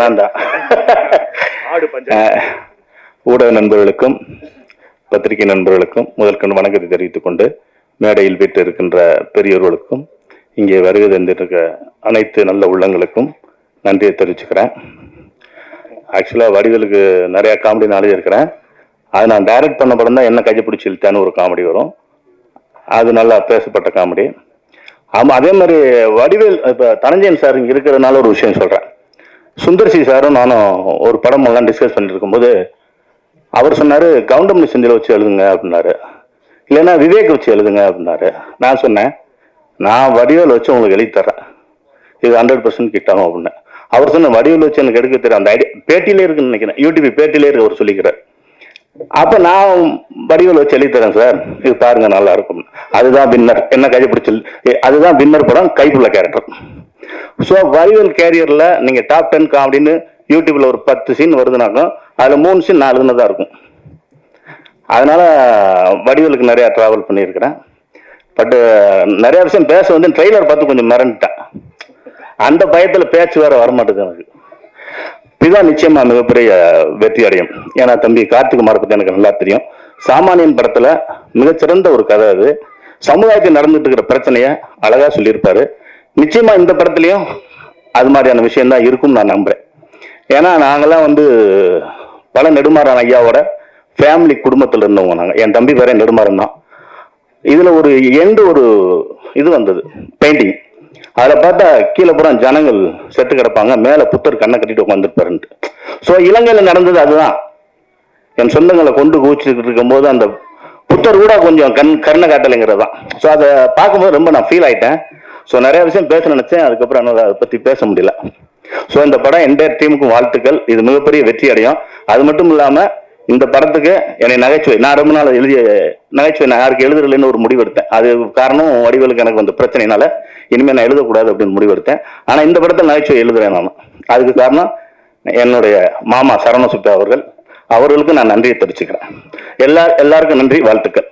நான் தான். ஊடக நண்பர்களுக்கும் பத்திரிகை நண்பர்களுக்கும் முதற்கண் வணக்கத்தை தெரிவித்துக் கொண்டு மேடையில் வீட்டு இருக்கின்ற பெரியோர்களுக்கும் இங்கே வருகை தந்திருக்க அனைத்து நல்ல உள்ளங்களுக்கும் நன்றியை தெரிவிச்சுக்கிறேன். ஆக்சுவலாக வடிவேலுக்கு நிறைய காமெடி நாலேஜ் இருக்கிறேன். அது நான் டைரக்ட் பண்ண படம் தான் என்ன கையை பிடிச்சி இழுத்தான்னு ஒரு காமெடி வரும். அது நல்லா பேசப்பட்ட காமெடி ஆமாம் அதே மாதிரி வடிவேல் இப்போ தனஞ்சயன் சார் இங்கே இருக்கிறதுனால ஒரு விஷயம் சொல்கிறேன் சுந்தர்சி சாரும் நானும் ஒரு படம் எல்லாம் டிஸ்கஸ் பண்ணிட்டு இருக்கும்போது அவர் சொன்னார் கவுண்டமணி செந்தில் வச்சு எழுதுங்க அப்படின்னாரு. இல்லைன்னா விவேக் வச்சு எழுதுங்க அப்படின்னாரு. நான் சொன்னேன் நான் வடிவேல் வச்சு உங்களுக்கு எழுதி தரேன் இது ஹண்ட்ரட் பர்சன்ட் கிட்டாகும் அப்படின்னு அவர் சொன்ன வடிவேல் வச்சு எனக்கு எடுக்க தெரியும் அந்த ஐடியா பேட்டியிலே இருக்குன்னு நினைக்கிறேன். யூடியூப் பேட்டியிலே இருக்கு அவர் சொல்லிக்கிறார். அப்ப நான் வடிவேல் வச்சு எழுதி தரேன் சார். இது பாருங்க நல்லா இருக்கும். அதுதான் வின்னர். என்ன கைப்பிடிச்சல் அதுதான் வின்னர் படம் கைப்புள்ள கேரக்டர் ஸோ வரிவல் கேரியரில் நீங்கள் டாப் டென் அப்படின்னு யூடியூப்ல ஒரு பத்து சீன் வருதுனாக்கும் அதில் மூணு சீன் நான் எழுதுனதா இருக்கும். அதனால வடிவலுக்கு நிறையா ட்ராவல் பண்ணியிருக்கிறேன். பட் நிறைய விஷயம் பேச வந்து ட்ரெய்லர் பார்த்து கொஞ்சம் மிரண்டுட்டேன். அந்த பயத்தில் பேச்சு வேற வரமாட்டேங்குது எனக்கு. இதுதான் நிச்சயமா மிகப்பெரிய வெற்றி அடையும். ஏன்னா தம்பி கார்த்திகுமார் பற்றி எனக்கு நல்லா தெரியும். சாமானியன் படத்துல மிகச்சிறந்த ஒரு கதை அது. சமுதாயத்தில் நடந்துட்டு இருக்கிற பிரச்சனைய அழகா சொல்லியிருப்பாரு. நிச்சயமா இந்த படத்துலயும் அது மாதிரியான விஷயம் தான் இருக்கும்னு நான் நம்புறேன். ஏன்னா நாங்கெல்லாம் வந்து பல நெடுமாறன் ஐயாவோட ஃபேமிலி குடும்பத்தில் இருந்தவங்க நாங்கள் என் தம்பி வேற நெடுமாறன் தான். இதுல ஒரு எண்டு ஒரு இது வந்தது பெயிண்டிங் அதில் பார்த்தா கீழே புறம் ஜனங்கள் செத்து கிடப்பாங்க மேலே புத்தர் கண்ணை கட்டிட்டு உட்காந்துருப்பாருன்ட்டு ஸோ இலங்கையில் நடந்தது அதுதான். என் சொந்தங்களை கொண்டு குவிச்சுட்டு இருக்கும்போது அந்த புத்தர் கூட கொஞ்சம் கண் கருணை காட்டலைங்கிறது தான் ஸோ அதை பார்க்கும்போது ரொம்ப நான் ஃபீல் ஆயிட்டேன். ஸோ நிறைய விஷயம் பேச நினைச்சேன். அதுக்கப்புறம் என்னால் அதை பற்றி பேச முடியல. ஸோ இந்த படம் என்டையர் டீமுக்கும் வாழ்த்துக்கள். இது மிகப்பெரிய வெற்றி அடையும். அது மட்டும் இல்லாமல் இந்த படத்துக்கு என்னை நகைச்சுவை நான் ரொம்ப நாள் எழுதிய நகைச்சுவை நான் யாருக்கு எழுதுறதுலன்னு ஒரு முடிவு எடுத்தேன் அது காரணம் வடிவேலுக்கு எனக்கு வந்த பிரச்சனைனால இனிமேல் நான் எழுதக்கூடாது அப்படின்னு முடிவு எடுத்தேன் ஆனால் இந்த படத்தில் நகைச்சுவை எழுதுறேன் நான். அதுக்கு காரணம் என்னுடைய மாமா சரவண சுப்பா அவர்கள். அவர்களுக்கு நான் நன்றியை தெரிவிச்சுக்கிறேன். எல்லா எல்லாருக்கும் நன்றி வாழ்த்துக்கள்.